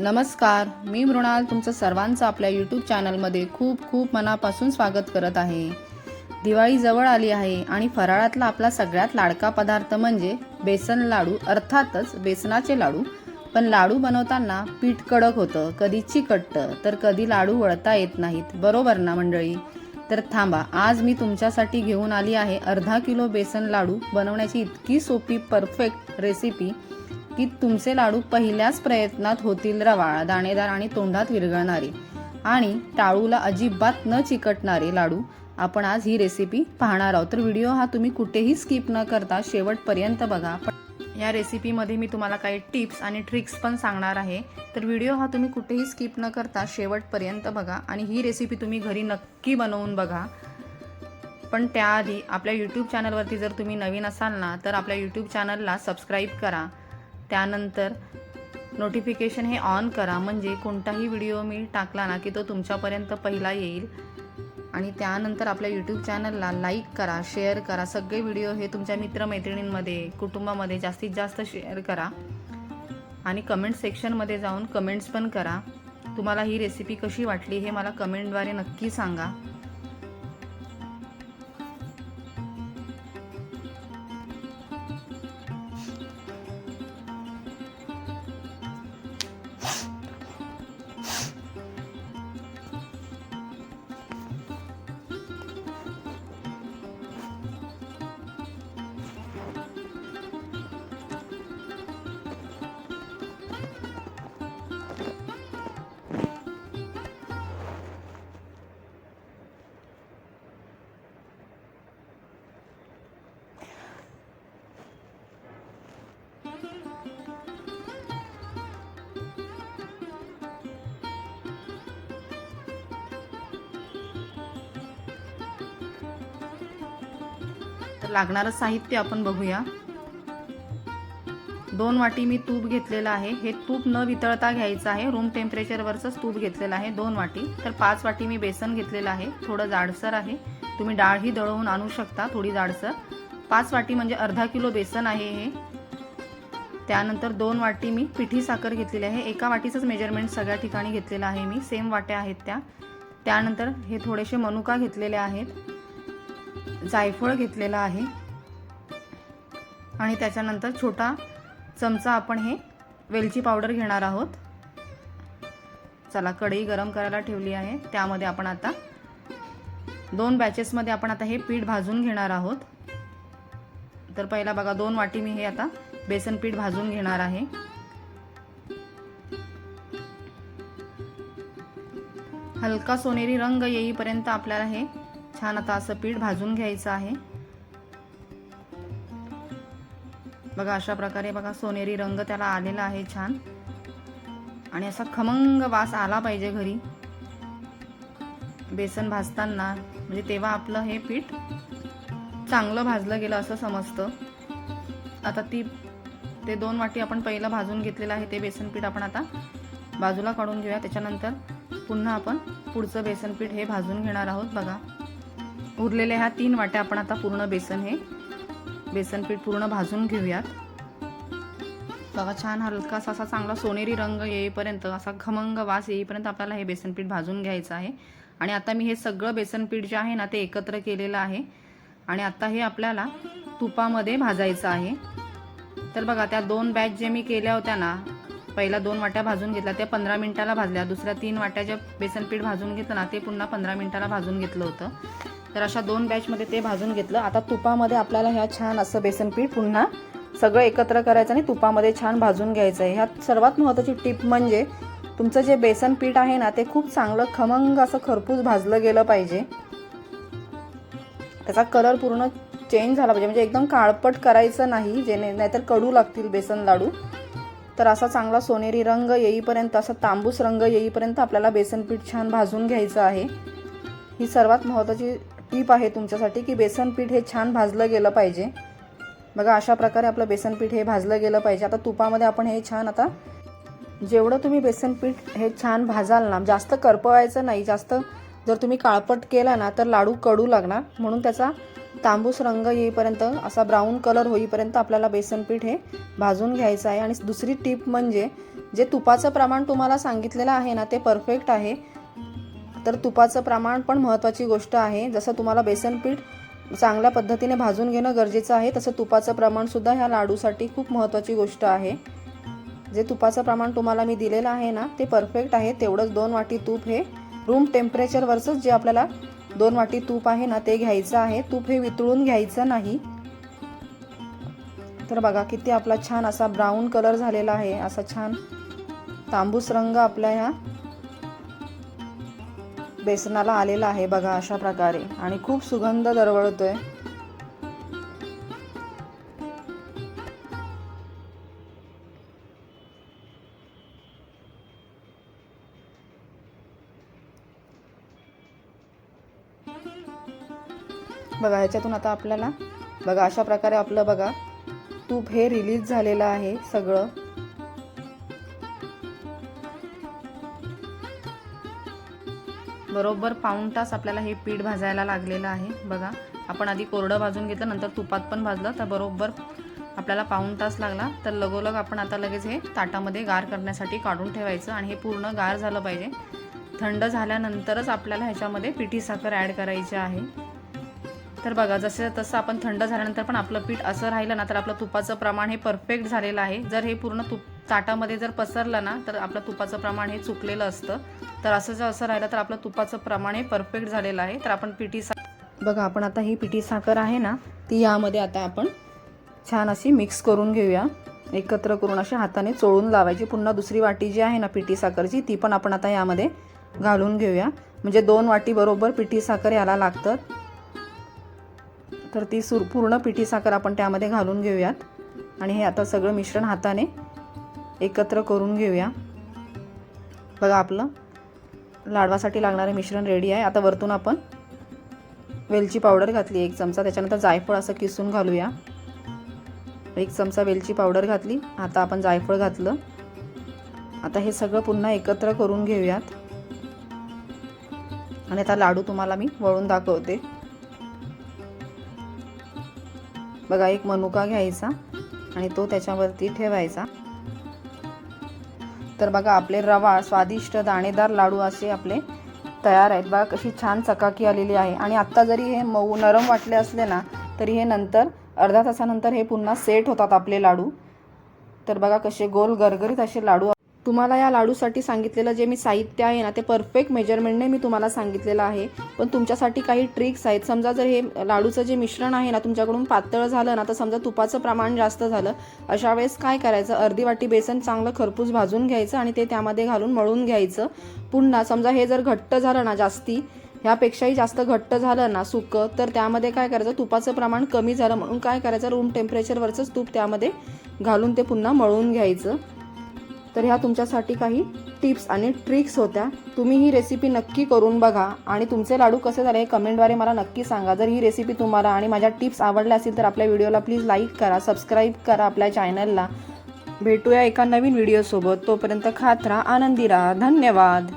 नमस्कार मी मृणाल तुमचं सर्वांचं आपल्या यूट्यूब चॅनलमध्ये खूप खूप मनापासून स्वागत करत आहे. दिवाळी जवळ आली आहे आणि फराळातला आपला सगळ्यात लाडका पदार्थ म्हणजे बेसन लाडू अर्थातच बेसनाचे लाडू. पण लाडू बनवताना पीठ कडक होतं कधी चिकटतं तर कधी लाडू वळता येत नाहीत. बरोबर ना मंडळी? तर थांबा आज मी तुमच्यासाठी घेऊन आली आहे अर्धा किलो बेसन लाडू. बनवण्याची इतकी सोपी परफेक्ट रेसिपी की तुमचे लाडू पहिल्याच प्रयत्नात होतील रवाळ दाणेदार आणि तोंडात विरघळणारे. आणि टाळूला अजिबात न चिकटणारे लाडू. आपण आज ही रेसिपी पाहणार आहोत. तर व्हिडिओ हा तुम्ही कुठेही स्किप न करता शेवटपर्यंत बघा. या रेसिपीमध्ये मी तुम्हाला काही टिप्स आणि ट्रिक्स पण सांगणार आहे. तर व्हिडिओ हा तुम्ही कुठेही स्किप न करता शेवटपर्यंत बघा. आणि ही रेसिपी तुम्ही घरी नक्की बनवून बघा. पण त्याआधी आपल्या यूट्यूब चॅनलवरती जर तुम्ही नवीन असाल ना तर आपल्या यूट्यूब चॅनलला सबस्क्राईब करा. त्यानंतर नोटिफिकेशन हे ऑन करा. म्हणजे कोणताही व्हिडिओ मी टाकला ना की तो तुमच्यापर्यंत पहिला येईल. आणि त्यानंतर आपल्या यूट्यूब चॅनलला लाईक करा शेअर करा. सगळे व्हिडिओ हे तुमच्या मित्रमैत्रिणींमध्ये कुटुंबामध्ये जास्तीत जास्त शेअर करा. आणि कमेंट सेक्शनमध्ये जाऊन कमेंट्स पण करा. तुम्हाला ही रेसिपी कशी वाटली हे मला कमेंटद्वारे नक्की सांगा. तर लागणारं साहित्य आपण बघूया. दोन वाटी मी तूप घेतलेलं आहे. हे तूप न वितळता घ्यायचं आहे. रूम टेम्परेचरवरचंच तूप घेतलेलं आहे. दोन वाटी. तर पाच वाटी मी बेसन घेतलेलं आहे. थोडं जाडसर आहे. तुम्ही डाळही दळवून आणू शकता. थोडी जाडसर. पाच वाटी म्हणजे अर्धा किलो बेसन आहे हे. त्यानंतर दोन वाटी मी पिठी साखर घेतलेली आहे. एका वाटीचंच मेजरमेंट सगळ्या ठिकाणी घेतलेलं आहे मी. सेम वाट्या आहेत त्या. त्यानंतर हे थोडेसे मनुका घेतलेले आहेत. जायफळ घेतलेलं आहे. आणि त्याच्यानंतर छोटा चमचा आपण हे वेलची पावडर घेणार आहोत. चला कढई गरम करायला ठेवली आहे. त्यामध्ये आपण आता दोन बॅचेसमध्ये आपण आता हे पीठ भाजून घेणार आहोत. तर पहिला बघा दोन वाटी मी हे आता बेसन पीठ भाजून घेणार आहे. हलका सोनेरी रंग येईपर्यंत आपल्याला हे छान आता असं पीठ भाजून घ्यायचं आहे. बघा अशा प्रकारे बघा सोनेरी रंग त्याला आलेला आहे छान. आणि असा खमंग वास आला पाहिजे घरी. बेसन भाजताना म्हणजे तेव्हा आपलं हे पीठ चांगलं भाजलं गेलं असं समजतं. आता ती ते दोन वाटी आपण पहिलं भाजून घेतलेलं आहे ते बेसन पीठ आपण आता बाजूला काढून घेऊया. त्याच्यानंतर पुन्हा आपण पुढचं बेसन पीठ हे भाजून घेणार आहोत बघा. उरलेल्या ह्या तीन वाट्या आपण आता पूर्ण बेसन हे बेसन पीठ पूर्ण भाजून घेऊयात. बघा छान हलकासा असा चांगला सोनेरी रंग येईपर्यंत असा खमंग वास येईपर्यंत आपल्याला हे बेसन पीठ भाजून घ्यायचं आहे. आणि आता मी हे सगळं बेसन पीठ जे आहे ना ते एकत्र केलेलं आहे. आणि आता हे आपल्याला तुपामध्ये भाजायचं आहे. तर बघा त्या दोन बॅच जे मी केल्या होत्या ना पहिल्या दोन वाट्या भाजून घेतल्या त्या पंधरा मिनिटाला भाजल्या. दुसऱ्या तीन वाट्या ज्या बेसन पीठ भाजून घेतलं ना ते पुन्हा पंधरा मिनिटाला भाजून घेतलं होतं. तर अशा दोन बॅचमध्ये ते भाजून घेतलं. आता तुपामध्ये आपल्याला ह्या छान असं बेसन पीठ पुन्हा सगळं एकत्र करायचं आणि तुपामध्ये छान भाजून घ्यायचं आहे. ह्यात सर्वात महत्त्वाची टिप म्हणजे तुमचं जे बेसन पीठ आहे ना ते खूप चांगलं खमंग असं खरपूस भाजलं गेलं पाहिजे. त्याचा कलर पूर्ण चेंज झाला पाहिजे. म्हणजे एकदम काळपट करायचं नाही जेणे नाहीतर कडू लागतील बेसन लाडू. तर असा चांगला सोनेरी रंग येईपर्यंत असा तांबूस रंग येईपर्यंत आपल्याला बेसन पीठ छान भाजून घ्यायचं आहे. ही सर्वात महत्त्वाची टीप आहे तुमच्यासाठी की बेसन पीठ हे छान भाजलं गेलं पाहिजे. बघा अशा प्रकारे आपलं बेसन पीठ हे भाजलं गेलं पाहिजे. आता तुपामध्ये आपण हे छान आता जेवढं तुम्ही बेसन पीठ हे छान भाजाल ना जास्त करपवायचं नाही जास्त जर तुम्ही काळपट केला ना तर लाडू कडू लागणार. म्हणून त्याचा तांबूस रंग येईपर्यंत असा ब्राऊन कलर होईपर्यंत आपल्याला बेसन पीठ हे भाजून घ्यायचं आहे. आणि दुसरी टीप म्हणजे जे तुपाचं प्रमाण तुम्हाला सांगितलेलं आहे ना ते परफेक्ट आहे. तर तुपाचं प्रमाण पण महत्त्वाची गोष्ट आहे. जसं तुम्हाला बेसन पीठ चांगल्या पद्धतीने भाजून घेणं गरजेचं आहे तसं तुपाचं प्रमाणसुद्धा ह्या लाडूसाठी खूप महत्त्वाची गोष्ट आहे. जे तुपाचं प्रमाण तुम्हाला मी दिलेलं आहे ना ते परफेक्ट आहे. तेवढंच दोन वाटी तूप हे रूम टेम्परेचरवरचंच जे आपल्याला दोन वाटी तूप आहे ना ते घ्यायचं आहे. तूप हे वितळून घ्यायचं नाही. तर बघा किती आपला छान असा ब्राऊन कलर झालेला आहे. असा छान तांबूस रंग आपल्या ह्या बेसनाला आलेला आहे बघा अशा प्रकारे. आणि खूप सुगंध दरवळतोय. बघा ह्याच्यातून आता आपल्याला बघा अशा प्रकारे आपलं बघा तूप हे रिलीज झालेलं आहे सगळं. बरोबर पाऊण तास आपल्याला हे पीठ भाजायला लागलेलं आहे. बघा आपण आधी कोरडं भाजून घेतलं नंतर तुपात पण भाजलं तर बरोबर आपल्याला पाऊण तास लागला. तर लगोलग आपण आता लगेच हे ताटामध्ये गार करण्यासाठी काढून ठेवायचं आणि हे पूर्ण गार झालं पाहिजे. थंड झाल्यानंतरच आपल्याला ह्याच्यामध्ये पिठी साखर ॲड करायची आहे. तर बघा जसं तसं आपण थंड झाल्यानंतर पण आपलं पीठ असं राहिलं ना तर आपलं तुपाचं प्रमाण हे परफेक्ट झालेलं आहे. जर हे पूर्ण तुप ताटामध्ये जर पसरलं ना तर आपलं तुपाचं प्रमाण हे चुकलेलं असतं. तर असं जर असं राहिलं तर आपलं तुपाचं प्रमाण हे परफेक्ट झालेलं आहे. तर आपण पिठी सा बघा आपण आता ही पिठी साखर आहे ना ती यामध्ये आता आपण छान अशी मिक्स करून घेऊया. एकत्र करून अशा हाताने चोळून लावायची. पुन्हा दुसरी वाटी जी आहे ना पिठी साखरची ती पण आपण आता यामध्ये घालून घेऊया. म्हणजे दोन वाटी बरोबर पिठी साखर याला लागतं. तर ती सुर पूर्ण पिठी साखर आपण त्यामध्ये घालून घेऊयात. आणि हे आता सगळं मिश्रण हाताने एकत्र करून घेऊया. बघा आपलं. लाडवासाठी लागणारे मिश्रण रेडी आहे. आता वरतून आपण वेलची पावडर घातली. एक चमचा. त्याच्यानंतर जायफळ असं किसून घालूया. एक चमचा वेलची पावडर घातली. आता आपण जायफळ घातलं. आता हे सगळं पुन्हा एकत्र करून घेऊयात. आणि आता लाडू तुम्हाला मी वळून दाखवते. बघा एक मनुका घ्यायचा आणि तो त्याच्यावरती ठेवायचा. तर बघा आपले रवा स्वादिष्ट दाणेदार लाडू असे आपले तयार आहेत. बघा कशी छान चकाकी आलेली आहे. आणि आत्ता जरी हे मऊ नरम वाटले असले ना तरी हे नंतर अर्धा तासानंतर हे पुन्हा सेट होतात आपले लाडू. तर बघा कसे गोल गरगरीत असे लाडू तुम्हाला या लाडूसाठी सांगितलेलं जे मी साहित्य आहे ना ते परफेक्ट मेजरमेंटने मी तुम्हाला सांगितलेलं आहे. पण तुमच्यासाठी काही ट्रिक्स आहेत. समजा जर हे लाडूचं जे मिश्रण आहे ना तुमच्याकडून पातळ झालं ना तर समजा तुपाचं प्रमाण जास्त झालं अशा वेळेस काय करायचं? अर्धी वाटी बेसन चांगलं खरपूस भाजून घ्यायचं आणि ते त्यामध्ये घालून मळून घ्यायचं. पुन्हा समजा हे जर घट्ट झालं ना जास्ती ह्यापेक्षाही जास्त घट्ट झालं ना सुकं तर त्यामध्ये काय करायचं? तुपाचं प्रमाण कमी झालं म्हणून काय करायचं? रूम टेम्परेचरवरचंच तूप त्यामध्ये घालून ते पुन्हा मळून घ्यायचं. तर ह्या तुमच्यासाठी काही टिप्स आणि ट्रिक्स होत्या. तुम्ही ही रेसिपी नक्की करून बघा आणि तुमचे लाडू कसे झाले हे कमेंटद्वारे मला नक्की सांगा. जर ही रेसिपी तुम्हाला आणि माझ्या टिप्स आवडल्या असतील तर आपल्या व्हिडिओला प्लीज लाईक करा सबस्क्राईब करा आपल्या चॅनलला भेटूया एका नवीन व्हिडिओसोबत तोपर्यंत खात राहा आनंदी राहा. धन्यवाद.